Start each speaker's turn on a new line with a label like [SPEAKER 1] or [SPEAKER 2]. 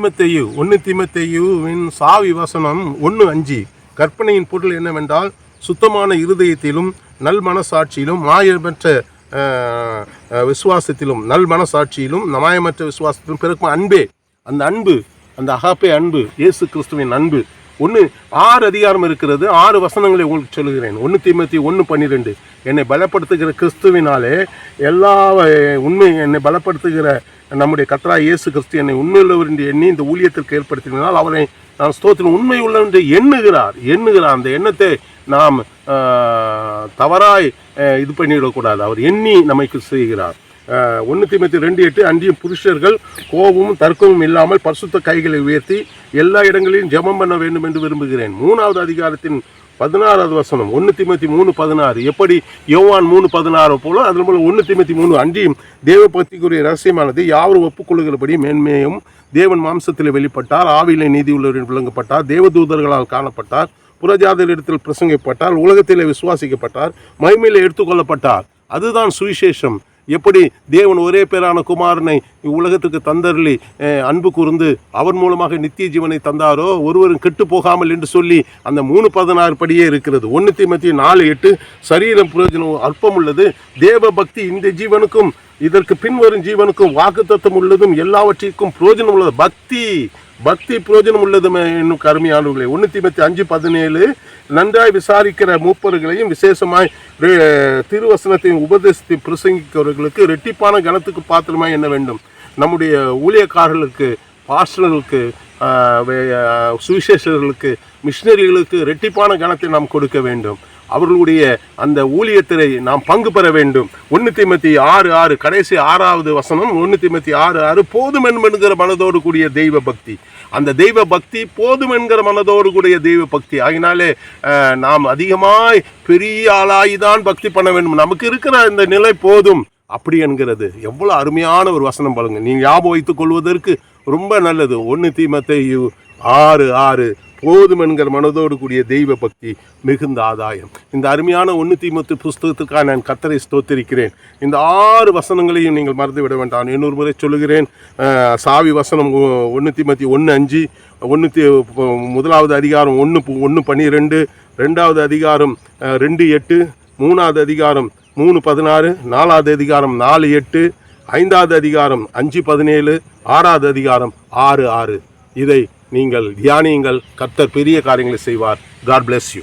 [SPEAKER 1] தீமத்தையு ஒன்று தீமத்தையுவின் சாவி வசனம் ஒன்று அஞ்சு. கற்பனையின் பொருள் என்னவென்றால் சுத்தமான இருதயத்திலும் நல் மனசாட்சியிலும் மாயமற்ற விசுவாசத்திலும் நல் மனசாட்சியிலும் மாயமற்ற விசுவாசத்திலும் பிறக்கும் அன்பே. அந்த அன்பு அந்த அகாப்பே அன்பு இயேசு கிறிஸ்துவின் அன்பு. ஒன்று ஆறு அதிகாரம் இருக்கிறது ஆறு வசனங்களை உங்களுக்கு சொல்கிறேன் ஒன்று தீமத்தி ஒன்று பன்னிரெண்டு. என்னை பலப்படுத்துகிற கிறிஸ்துவினாலே எல்லா உண்மை என்னை பலப்படுத்துகிற நம்முடைய கத்ரா இயேசு கிறிஸ்து என்னை உண்மையுள்ளவர் என்று எண்ணி இந்த ஊழியத்திற்கு ஏற்படுத்தினால் அவரை நான் ஸ்தோத்திரம். உண்மை உள்ளவர் என்று எண்ணுகிறார். எண்ணுகிறார். அந்த எண்ணத்தை நாம் தவறாய் இது பண்ணிவிடக்கூடாது அவர் எண்ணி நமக்கு செய்கிறார். ஒன்று தீமத்தி ரெண்டு எட்டு அன்றியும் புருஷர்கள் கோபமும் தர்க்கமும் இல்லாமல் பரிசுத்த கைகளை உயர்த்தி எல்லா இடங்களிலும் ஜெபம் பண்ண வேண்டும் என்று விரும்புகிறேன். மூணாவது அதிகாரத்தின் பதினாறாவது வசனம் ஒன்று திமத்தி மூணு பதினாறு. எப்படி யோவான் மூணு பதினாறு போல அதில் போல ஒன்று திமத்தி மூணு அன்றியும் தேவ பக்திக்குரிய ரகசியமானது யாவரும் ஒப்புக்கொள்ளுகிறபடி மேன்மையும் தேவன் மாம்சத்தில் வெளிப்பட்டார் ஆவிலை நீதி உள்ளவரின் விளங்கப்பட்டார் தேவதூதர்களால் காணப்பட்டார் புறஜாதரிடத்தில் பிரசங்கிக்கப்பட்டார் உலகத்தில் விசுவாசிக்கப்பட்டார் மகிமையில் எடுத்துக்கொள்ளப்பட்டார். அதுதான் சுவிசேஷம். எப்படி தேவன் ஒரே பேரான குமாரனை உலகத்துக்கு தந்தருளி அன்பு கூர்ந்து அவர் மூலமாக நித்திய ஜீவனை தந்தாரோ ஒருவரும் கெட்டு போகாமல் என்று சொல்லி அந்த மூணு பதினாறு படியே இருக்கிறது. ஒன்று தீமத்தி நாலு எட்டு சரீரம் பிரயோஜனம் அற்பம் உள்ளது தேவ பக்தி இந்த ஜீவனுக்கும் இதற்கு பின்வரும் ஜீவனுக்கும் வாக்குத்தத்தம் உள்ளதும் எல்லாவற்றிற்கும் பிரயோஜனம் உள்ளது பக்தி. பக்தி புரோஜனம் உள்ளது என்னும் கருமையானவர்களே ஒன்று தீமத்தி அஞ்சு பதினேழு நன்றாய் விசாரிக்கிற மூப்பர்களையும் விசேஷமாய் திருவசனத்தையும் உபதேசத்தை பிரசங்கிக்கிறவர்களுக்கு ரெட்டிப்பான கணத்துக்கு பாத்திரமாய் என்ன வேண்டும். நம்முடைய ஊழியக்காரர்களுக்கு பாஸ்டர்களுக்கு சுவிசேஷர்களுக்கு மிஷினரிகளுக்கு ரெட்டிப்பான கணத்தை நாம் கொடுக்க வேண்டும். அவர்களுடைய அந்த ஊழியத்தை நாம் பங்கு பெற வேண்டும். ஒன்று தீமத்தி ஆறு ஆறு கடைசி ஆறாவது வசனம் ஒன்று தீமத்தி ஆறு ஆறு போதும் என்கிற மனதோடு கூடிய தெய்வ பக்தி. அந்த தெய்வ பக்தி போதும் என்கிற மனதோடு கூடிய தெய்வ பக்தி. ஆகினாலே நாம் அதிகமாய் பெரிய ஆளாகி தான் பக்தி பண்ண வேண்டும். நமக்கு இருக்கிற இந்த நிலை போதும். அப்படி என்கிறது. எவ்வளோ அருமையான ஒரு வசனம் பாருங்க. நீ ஞாபகம் வைத்துக் கொள்வதற்கு ரொம்ப நல்லது. ஒன்று தீமத்தை ஆறு ஆறு போதும் என்கிற மனதோடு கூடிய தெய்வ பக்தி மிகுந்த ஆதாயம். இந்த அருமையான ஒன்று தீமத்து புஸ்தகத்துக்காக நான் கத்தரை ஸ்தோத்திருக்கிறேன். இந்த ஆறு வசனங்களையும் நீங்கள் மறந்து விட வேண்டாம். இன்னொரு முறை சொல்லுகிறேன். சாவி வசனம் ஒன்று தீமத்தி ஒன்று அஞ்சு ஒன்று முதலாவது அதிகாரம் ஒன்று ஒன்று பன்னிரெண்டு ரெண்டாவது அதிகாரம் ரெண்டு எட்டு மூணாவது அதிகாரம் மூணு பதினாறு நாலாவது அதிகாரம் நாலு எட்டு ஐந்தாவது அதிகாரம் அஞ்சு பதினேழு ஆறாவது அதிகாரம் ஆறு ஆறு. இதை நீங்கள் தியானியுங்கள். கர்த்தர் பெரிய காரியங்களை செய்வார். God bless you